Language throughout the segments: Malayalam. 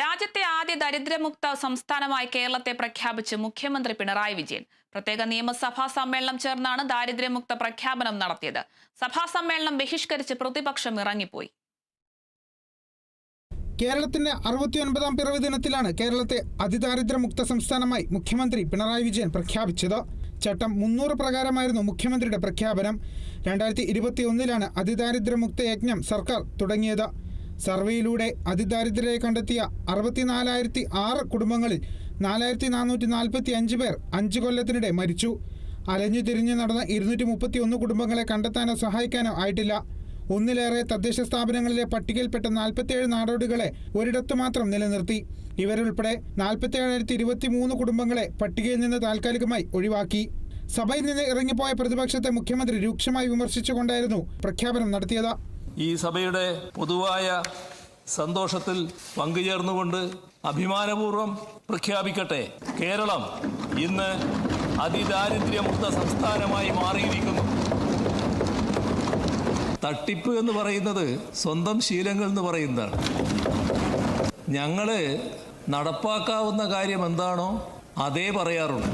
രാജ്യത്തെ ആദ്യ ദരിദ്രമുക്ത സംസ്ഥാനമായി കേരളത്തെ പ്രഖ്യാപിച്ച് മുഖ്യമന്ത്രി പിണറായി വിജയൻ. പ്രത്യേക നിയമസഭാ സമ്മേളനം ചേർന്നാണ് ദാരിദ്ര്യമുക്ത പ്രഖ്യാപനം നടത്തിയത്. സഭാ സമ്മേളനം ബഹിഷ്കരിച്ച് പ്രതിപക്ഷം ഇറങ്ങിപ്പോയി. കേരളത്തിന്റെ അറുപത്തിയൊൻപതാം പിറവി ദിനത്തിലാണ് കേരളത്തെ അതിദാരിദ്ര്യമുക്ത സംസ്ഥാനമായി മുഖ്യമന്ത്രി പിണറായി വിജയൻ പ്രഖ്യാപിച്ചത്. ചട്ടം മുന്നൂറ് പ്രകാരമായിരുന്നു മുഖ്യമന്ത്രിയുടെ പ്രഖ്യാപനം. രണ്ടായിരത്തി ഇരുപത്തിയൊന്നിലാണ് അതിദാരിദ്ര്യമുക്ത യജ്ഞം സർക്കാർ തുടങ്ങിയത്. സർവേയിലൂടെ അതിദാരിദ്ര്യരെ കണ്ടെത്തിയ അറുപത്തിനാലായിരത്തി ആറ് കുടുംബങ്ങളിൽ നാലായിരത്തി നാനൂറ്റി നാൽപ്പത്തി അഞ്ച് പേർ അഞ്ച് കൊല്ലത്തിനിടെ മരിച്ചു. അലഞ്ഞു തിരിഞ്ഞു നടന്ന ഇരുന്നൂറ്റി മുപ്പത്തി ഒന്ന് കുടുംബങ്ങളെ കണ്ടെത്താനോ സഹായിക്കാനോ ആയിട്ടില്ല. ഒന്നിലേറെ തദ്ദേശ സ്ഥാപനങ്ങളിലെ പട്ടികയിൽപ്പെട്ട നാൽപ്പത്തിയേഴ് നാടോടികളെ ഒരിടത്തു മാത്രം നിലനിർത്തി. ഇവരുൾപ്പെടെ നാൽപ്പത്തിയേഴായിരത്തി ഇരുപത്തി മൂന്ന് കുടുംബങ്ങളെ പട്ടികയിൽ നിന്ന് താൽക്കാലികമായി ഒഴിവാക്കി. സഭയിൽ നിന്ന് ഇറങ്ങിപ്പോയ പ്രതിപക്ഷത്തെ മുഖ്യമന്ത്രി രൂക്ഷമായി വിമർശിച്ചുകൊണ്ടായിരുന്നു പ്രഖ്യാപനം നടത്തിയത്. ഈ സഭയുടെ പൊതുവായ സന്തോഷത്തിൽ പങ്കുചേർന്നുകൊണ്ട് അഭിമാനപൂർവം പ്രഖ്യാപിക്കട്ടെ. കേരളം ഇന്ന് അതിദാരിദ്ര്യമുക്ത സംസ്ഥാനമായി മാറിയിരിക്കുന്നു. തട്ടിപ്പ് എന്ന് പറയുന്നത് സ്വന്തം ശീലങ്ങൾ എന്ന് പറയുന്നതാണ്. ഞങ്ങൾ നടപ്പാക്കാവുന്ന കാര്യം എന്താണോ അതേ പറയാറുള്ളൂ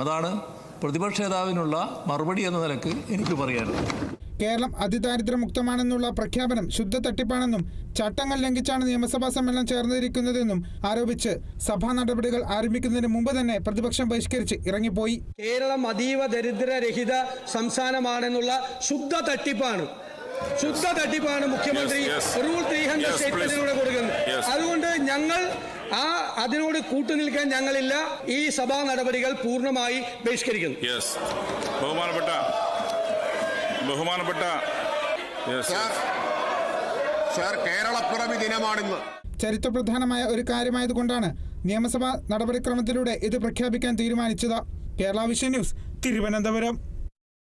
അതാണ് പ്രതിപക്ഷ നേതാവിനുള്ള മറുപടി എന്ന നിലയ്ക്ക് എനിക്ക് പറയാനുള്ളത്. കേരളം അതിദാരിദ്ര്യമുക്തമാണെന്നുള്ള പ്രഖ്യാപനം ശുദ്ധ തട്ടിപ്പാണെന്നും ചട്ടങ്ങൾ ലംഘിച്ചാണ് നിയമസഭാ സമ്മേളനം ചേർന്നിരിക്കുന്നതെന്നും ആരോപിച്ച് സഭാ നടപടികൾ ആരംഭിക്കുന്നതിന് മുമ്പ് തന്നെ പ്രതിപക്ഷം ബഹിഷ്കരിച്ച് ഇറങ്ങിപ്പോയി. കേരളം അതീവ ദരിദ്രരഹിത സംസ്ഥാനമാണെന്നുള്ള ശുദ്ധ തട്ടിപ്പാണ്. ശുദ്ധ തട്ടിപ്പാണ് മുഖ്യമന്ത്രി. റൂൾ ത്രീ ഹൺഡ്രഡ് സ്റ്റേറ്റ്മെന്റിലൂടെ കൊടുക്കുന്നത്. അതുകൊണ്ട് ഞങ്ങൾ ആ അതിനോട് കൂട്ടുനിൽക്കാൻ ഞങ്ങളില്ല. ഈ സഭാ നടപടികൾ പൂർണമായി ബഹിഷ്കരിക്കുന്നു. യെസ് ബഹുമാനപ്പെട്ട ബഹുമാനപ്പെട്ട സാർ കേരളപ്പിറവി ദിനമാണിന്ന്. ചരിത്രപ്രധാനമായ ഒരു കാര്യമായതുകൊണ്ടാണ് നിയമസഭാ നടപടിക്രമത്തിലൂടെ ഇത് പ്രഖ്യാപിക്കാൻ തീരുമാനിച്ചത്. Kerala vision news Thiruvananthapuram.